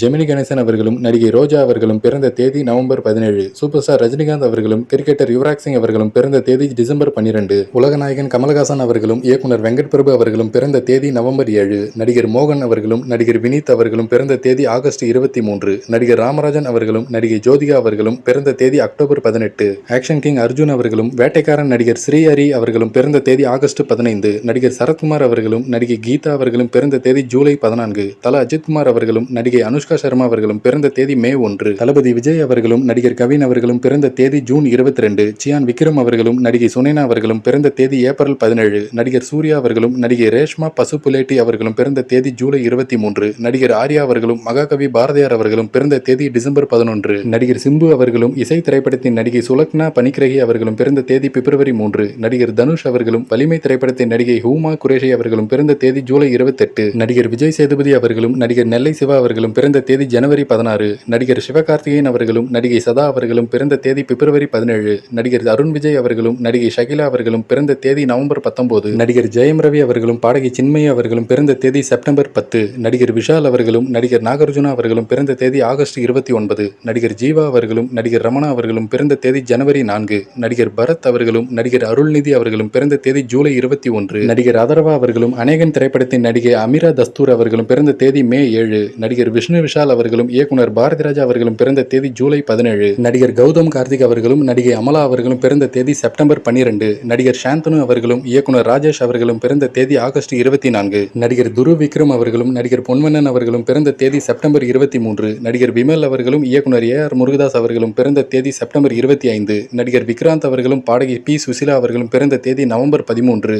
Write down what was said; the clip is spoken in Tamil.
ஜெமினி கணேசன் அவர்களும் நடிகை ரோஜா அவர்களும் பிறந்த தேதி நவம்பர் பதினேழு. சூப்பர் ஸ்டார் ரஜினிகாந்த் அவர்களும் கிரிக்கெட்டர் யுவராஜ் சிங் அவர்களும் பிறந்த தேதி டிசம்பர் பன்னிரண்டு. உலகநாயகன் கமலஹாசன் அவர்களும் இயக்குனர் வெங்கட் பிரபு அவர்களும் பிறந்த தேதி நவம்பர் ஏழு. நடிகர் மோகன் அவர்களும் நடிகர் வினீத் அவர்களும் பிறந்த தேதி ஆகஸ்ட் இருபத்தி மூன்று. நடிகர் ராமராஜன் அவர்களும் நடிகை ஜோதிகா அவர்களும் பிறந்த தேதி அக்டோபர் பதினெட்டு. ஆக்ஷன் கிங் அர்ஜுன் அவர்களும் வேட்டைக்காரன் நடிகர் ஸ்ரீஹரி அவர்களும் பிறந்த தேதி ஆகஸ்ட் பதினைந்து. நடிகர் சரத்குமார் அவர்களும் நடிகை கீதா அவர்களும் பிறந்த தேதி ஜூலை பதினான்கு. தல அஜித்குமார் அவர்களும் நடிகை அனுஷ்கா சர்மா அவர்களும் பிறந்த தேதி மே ஒன்று. தளபதி விஜய் அவர்களும் நடிகர் கவின் அவர்களும் பிறந்த தேதி ஜூன் இருபத்தி ரெண்டு சியான் விக்ரம் அவர்களும் நடிகை சுனேனா அவர்களும் பிறந்த தேதி ஏப்ரல் பதினேழு. நடிகர் சூர்யா அவர்களும் நடிகை ரேஷ்மா பசுபுலேட்டி அவர்களும் பிறந்த தேதி ஜூலை இருபத்தி மூன்று நடிகர் ஆர்யா அவர்களும் மகாகவி பாரதியார் அவர்களும் பிறந்த தேதி டிசம்பர் பதினொன்று. நடிகர் சிம்பு அவர்களும் இசை திரைப்படத்தின் நடிகை சுலக்னா பனிக்கிரகி அவர்களும் பிறந்த தேதி பிப்ரவரி மூன்று. நடிகர் தனுஷ் அவர்களும் வலிமை திரைப்படத்தின் நடிகை ஹூமா குரேஷி அவர்களும் பிறந்த தேதி ஜூலை இருபத்தெட்டு. நடிகர் விஜய் சேதுபதி அவர்களும் நடிகர் நெல்லை சிவா அவர்களும் பிறந்த தேதி ஜனவரி பதினாறு. நடிகர் சிவகார்த்திகேயன் அவர்களும் நடிகை சதா அவர்களும் பிறந்த தேதி பிப்ரவரி பதினேழு. நடிகர் அருண் விஜய் அவர்களும் நடிகை ஷகிலா அவர்களும் பிறந்த தேதி நவம்பர் பத்தொன்பது. நடிகர் ஜெயம் ரவி அவர்களும் பாடகி சின்மய அவர்களும் பிறந்த தேதி செப்டம்பர் பத்து. நடிகர் விஷால் அவர்களும் நடிகர் நாகார்ஜுனா அவர்களும் பிறந்த தேதி ஆகஸ்ட் இருபத்தி ஒன்பது. நடிகர் ஜீவா அவர்களும் நடிகர் ரமணா அவர்களும் பிறந்த தேதி ஜனவரி நான்கு. நடிகர் பரத் அவர்களும் நடிகர் அருள்நிதி அவர்களும் பிறந்த தேதி ஜூலை இருபத்தி ஒன்று. நடிகர் அதர்வா அவர்களும் அநேகன் திரைப்படத்தின் நடிகை அமீரா தஸ்தூர் அவர்களும் பிறந்த தேதி மே ஏழு. நடிகர் விஷ்ணு விஷால் அவர்களும் இயக்குனர் பாரதிராஜா அவர்களும் பிறந்த தேதி ஜூலை பதினேழு. நடிகர் கௌதம் கார்த்திக் அவர்களும் நடிகை அமலா அவர்களும் பிறந்த தேதி செப்டம்பர் பன்னிரண்டு. நடிகர் சாந்தனு அவர்களும் இயக்குனர் ராஜேஷ் அவர்களும் பிறந்த தேதி ஆகஸ்ட் இருபத்தி நான்கு நடிகர் துரு விக்ரம் அவர்களும் நடிகர் பொன்வண்ணன் அவர்களும் பிறந்த தேதி செப்டம்பர் இருபத்தி மூன்று நடிகர் விமல் அவர்களும் இயக்குனர் ஏ ஆர் முருகதாஸ் அவர்களும் பிறந்த தேதி செப்டம்பர் இருபத்தி ஐந்து. நடிகர் விக்ராந்த் அவர்களும் பாடகி பி சுசிலா அவர்களும் பிறந்த தேதி நவம்பர் பதிமூன்று.